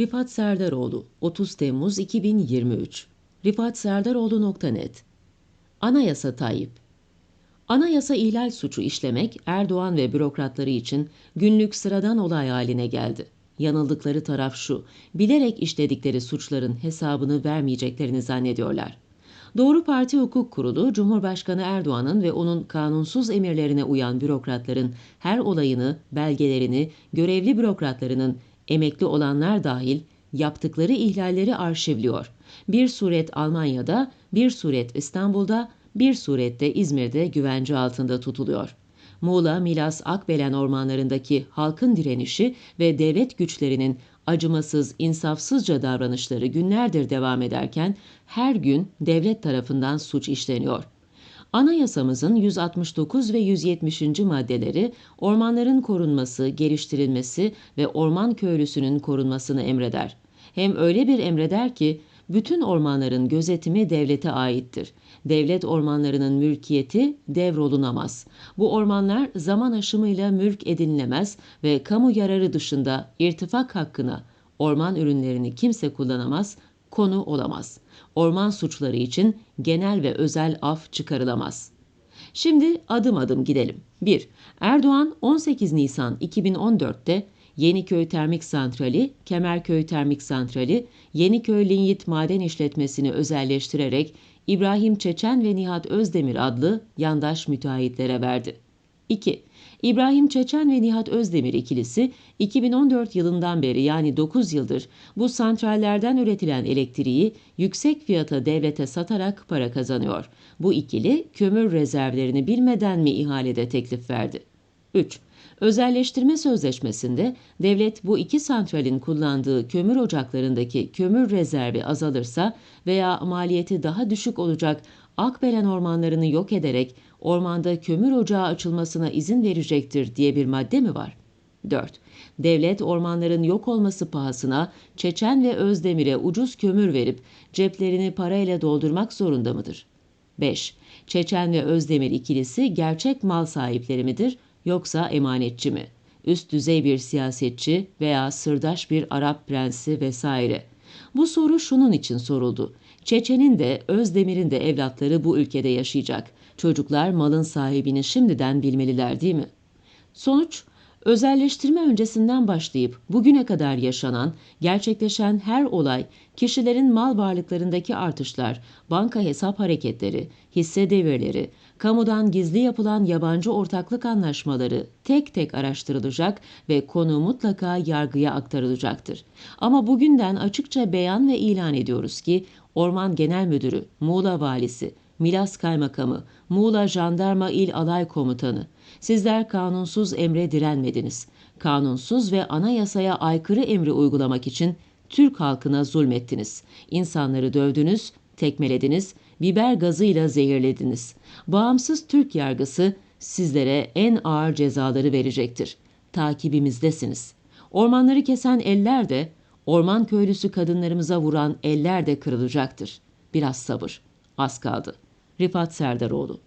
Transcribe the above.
Rifat Serdaroğlu 30 Temmuz 2023 rifatserdaroğlu.net Anayasa Tayyip Anayasa ihlal suçu işlemek Erdoğan ve bürokratları için günlük sıradan olay haline geldi. Yanıldıkları taraf şu, bilerek işledikleri suçların hesabını vermeyeceklerini zannediyorlar. Doğru Parti Hukuk Kurulu, Cumhurbaşkanı Erdoğan'ın ve onun kanunsuz emirlerine uyan bürokratların her olayını, belgelerini, görevli bürokratlarının emekli olanlar dahil yaptıkları ihlalleri arşivliyor. Bir suret Almanya'da, bir suret İstanbul'da, bir surette İzmir'de güvence altında tutuluyor. Muğla, Milas, Akbelen ormanlarındaki halkın direnişi ve devlet güçlerinin acımasız, insafsızca davranışları günlerdir devam ederken her gün devlet tarafından suç işleniyor. Anayasamızın 169 ve 170. maddeleri ormanların korunması, geliştirilmesi ve orman köylüsünün korunmasını emreder. Hem öyle bir emreder ki bütün ormanların gözetimi devlete aittir. Devlet ormanlarının mülkiyeti devrolunamaz. Bu ormanlar zaman aşımıyla mülk edinilemez ve kamu yararı dışında irtifak hakkına orman ürünlerini kimse kullanamaz, konu olamaz. Orman suçları için genel ve özel af çıkarılamaz. Şimdi adım adım gidelim. 1. Erdoğan 18 Nisan 2014'te Yeniköy Termik Santrali, Kemerköy Termik Santrali, Yeniköy Linyit Maden İşletmesini özelleştirerek İbrahim Çeçen ve Nihat Özdemir adlı yandaş müteahhitlere verdi. 2. İbrahim Çeçen ve Nihat Özdemir ikilisi 2014 yılından beri yani 9 yıldır bu santrallerden üretilen elektriği yüksek fiyata devlete satarak para kazanıyor. Bu ikili kömür rezervlerini bilmeden mi ihalede teklif verdi? 3. Özelleştirme sözleşmesinde devlet bu iki santralin kullandığı kömür ocaklarındaki kömür rezervi azalırsa veya maliyeti daha düşük olacak Akbelen ormanlarını yok ederek ormanda kömür ocağı açılmasına izin verecektir diye bir madde mi var? 4. Devlet ormanların yok olması pahasına Çeçen ve Özdemir'e ucuz kömür verip ceplerini parayla doldurmak zorunda mıdır? 5. Çeçen ve Özdemir ikilisi gerçek mal sahipleri midir yoksa emanetçi mi? Üst düzey bir siyasetçi veya sırdaş bir Arap prensi vesaire. Bu soru şunun için soruldu. Çeçen'in de Özdemir'in de evlatları bu ülkede yaşayacak. Çocuklar malın sahibini şimdiden bilmeliler değil mi? Sonuç, özelleştirme öncesinden başlayıp bugüne kadar yaşanan, gerçekleşen her olay, kişilerin mal varlıklarındaki artışlar, banka hesap hareketleri, hisse devirleri, kamudan gizli yapılan yabancı ortaklık anlaşmaları tek tek araştırılacak ve konu mutlaka yargıya aktarılacaktır. Ama bugünden açıkça beyan ve ilan ediyoruz ki Orman Genel Müdürü, Muğla Valisi, Milas Kaymakamı, Muğla Jandarma İl Alay Komutanı, sizler kanunsuz emre direnmediniz. Kanunsuz ve anayasaya aykırı emri uygulamak için Türk halkına zulmettiniz. İnsanları dövdünüz, tekmelediniz, biber gazıyla zehirlediniz. Bağımsız Türk yargısı sizlere en ağır cezaları verecektir. Takibimizdesiniz. Ormanları kesen eller de, orman köylüsü kadınlarımıza vuran eller de kırılacaktır. Biraz sabır. Az kaldı. Rifat Serdaroğlu